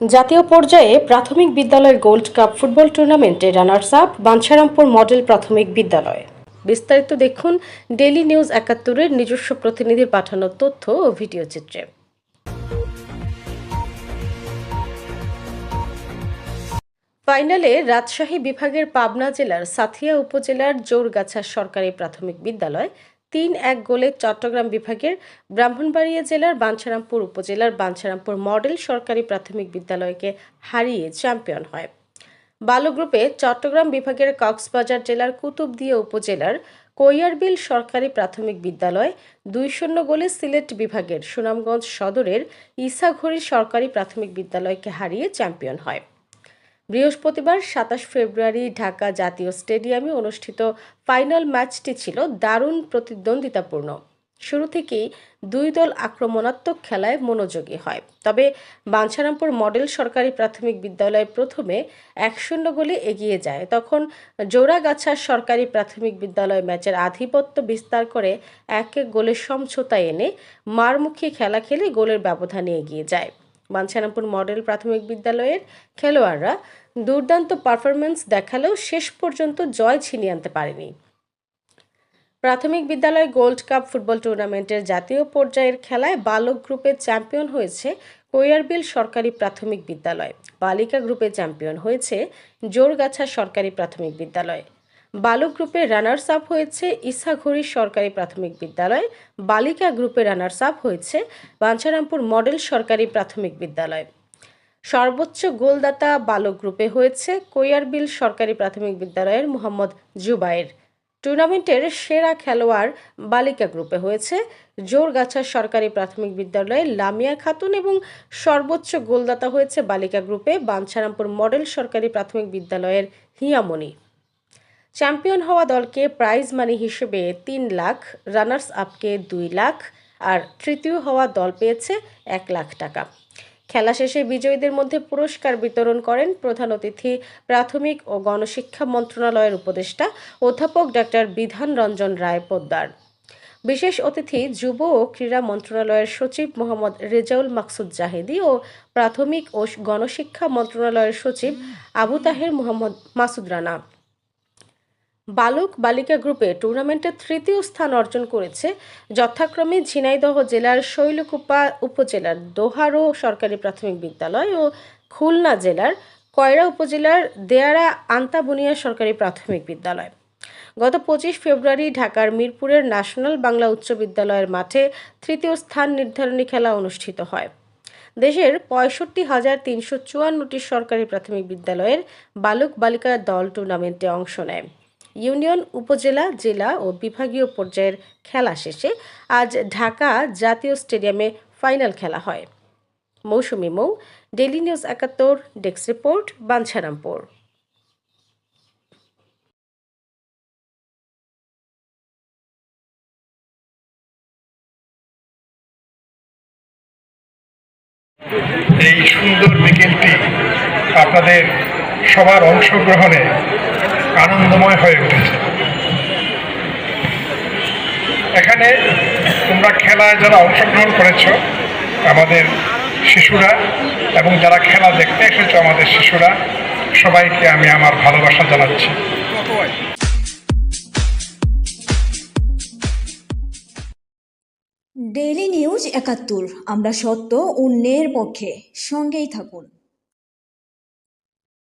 জাতীয় পর্যায়ে প্রাথমিক বিদ্যালয় গোল্ড কাপ ফুটবল টুর্নামেন্টে রানার্স আপ, বাঞ্ছারামপুর মডেল প্রাথমিক বিদ্যালয়। বিস্তারিত দেখুন ডেইলি নিউজ একাত্তরের নিজস্ব প্রতিনিধির পাঠানো তথ্য ও ভিডিও চিত্রে। ফাইনালে রাজশাহী বিভাগের পাবনা জেলার সাথিয়া উপজেলার জোরগাছা সরকারি প্রাথমিক বিদ্যালয় তিন এক গোলে চট্টগ্রাম বিভাগের ব্রাহ্মণবাড়িয়া জেলার বাঞ্ছারামপুর উপজেলার বাঞ্ছারামপুর মডেল সরকারি প্রাথমিক বিদ্যালয়কে হারিয়ে চ্যাম্পিয়ন হয়। বালু গ্রুপে চট্টগ্রাম বিভাগের কক্সবাজার জেলার কুতুবদিয়া উপজেলার কৈয়ারবিল সরকারি প্রাথমিক বিদ্যালয় দুই শূন্য গোলে সিলেট বিভাগের সুনামগঞ্জ সদরের ইসাঘড়ি সরকারি প্রাথমিক বিদ্যালয়কে হারিয়ে চ্যাম্পিয়ন হয়। বৃহস্পতিবার সাতাশ ফেব্রুয়ারি ঢাকা জাতীয় স্টেডিয়ামে অনুষ্ঠিত ফাইনাল ম্যাচটি ছিল দারুণ প্রতিদ্বন্দ্বিতাপূর্ণ। শুরু থেকেই দুই দল আক্রমণাত্মক খেলায় মনোযোগী হয়। তবে বাঞ্ছারামপুর মডেল সরকারি প্রাথমিক বিদ্যালয় প্রথমে এক শূন্য গোলে এগিয়ে যায়। তখন জোড়াগাছা সরকারি প্রাথমিক বিদ্যালয় ম্যাচের আধিপত্য বিস্তার করে এক এক গোলের সমঝোতা এনে মারমুখী খেলা খেলে গোলের ব্যবধানে এগিয়ে যায়। বাঞ্ছারামপুর মডেল প্রাথমিক বিদ্যালয়ের খেলোয়াড়রা দুর্দান্ত পারফরমেন্স দেখালেও শেষ পর্যন্ত জয় ছিনিয়ে আনতে পারেনি। প্রাথমিক বিদ্যালয় গোল্ড কাপ ফুটবল টুর্নামেন্টের জাতীয় পর্যায়ের খেলায় বালক গ্রুপে চ্যাম্পিয়ন হয়েছে কৈয়ারবিল সরকারি প্রাথমিক বিদ্যালয়। বালিকা গ্রুপে চ্যাম্পিয়ন হয়েছে জোরগাছা সরকারি প্রাথমিক বিদ্যালয়। বালক গ্রুপে রানার্স আপ হয়েছে ইসাঘড়ি সরকারি প্রাথমিক বিদ্যালয়, বালিকা গ্রুপে রানার্স আপ হয়েছে বাঞ্ছারামপুর মডেল সরকারি প্রাথমিক বিদ্যালয়। সর্বোচ্চ গোলদাতা বালক গ্রুপে হয়েছে কৈয়ারবিল সরকারি প্রাথমিক বিদ্যালয়ের মোহাম্মদ জুবাইর। টুর্নামেন্টের সেরা খেলোয়াড় বালিকা গ্রুপে হয়েছে জোরগাছা সরকারি প্রাথমিক বিদ্যালয়ের লামিয়া খাতুন এবং সর্বোচ্চ গোলদাতা হয়েছে বালিকা গ্রুপে বাঞ্ছারামপুর মডেল সরকারি প্রাথমিক বিদ্যালয়ের হিয়ামণি। চ্যাম্পিয়ন হওয়া দলকে প্রাইজ মানি হিসেবে তিন লাখ, রানার্স আপকে দুই লাখ, আর তৃতীয় হওয়া দল পেয়েছে এক লাখ টাকা। খেলা শেষে বিজয়ীদের মধ্যে পুরস্কার বিতরণ করেন প্রধান অতিথি, প্রাথমিক ও গণশিক্ষা মন্ত্রণালয়ের উপদেষ্টা অধ্যাপক ডাক্তার বিধান রঞ্জন রায় পোদ্দার। বিশেষ অতিথি যুব ও ক্রীড়া মন্ত্রণালয়ের সচিব মোহাম্মদ রেজাউল মাকসুদ জাহেদি ও প্রাথমিক ও গণশিক্ষা মন্ত্রণালয়ের সচিব আবু তাহের মোহাম্মদ মাসুদ রানা। বালক বালিকা গ্রুপে টুর্নামেন্টে তৃতীয় স্থান অর্জন করেছে যথাক্রমে ঝিনাইদহ জেলার শৈলকুপা উপজেলার দোহারো সরকারি প্রাথমিক বিদ্যালয় ও খুলনা জেলার কয়রা উপজেলার দেয়ারা আন্তাবুনিয়া সরকারি প্রাথমিক বিদ্যালয়। গত পঁচিশ ফেব্রুয়ারি ঢাকার মিরপুরের ন্যাশনাল বাংলা উচ্চ বিদ্যালয়ের মাঠে তৃতীয় স্থান নির্ধারণী খেলা অনুষ্ঠিত হয়। দেশের পঁয়ষট্টি হাজার তিনশো চুয়ান্নটি সরকারি প্রাথমিক বিদ্যালয়ের বালক বালিকা দল টুর্নামেন্টে অংশ নেয়। ইউনিয়ন, উপজেলা, জেলা ও বিভাগীয় পর্যায়ের খেলা শেষে আজ ঢাকা জাতীয় স্টেডিয়ামে ফাইনাল খেলা হয়। মৌসুমি মৌ ডেলি নিউজ একাত্তর, ডেস্ক রিপোর্ট, বাঞ্ছারামপুর। এই সুন্দর বিকেলটি আপনাদের সবার অংশগ্রহণে আনন্দময় হয়ে উঠেছে। এখানে তোমরা খেলায় যারা অংশগ্রহণ করেছ, আমাদের শিশুরা এবং যারা খেলা দেখতে এসেছ, আমাদের শিশুরা, সবাইকে আমি আমার ভালোবাসা জানাচ্ছি। ডেইলি নিউজ একাত্তর, আমরা সত্য অন্যের পক্ষে সঙ্গেই থাকুন।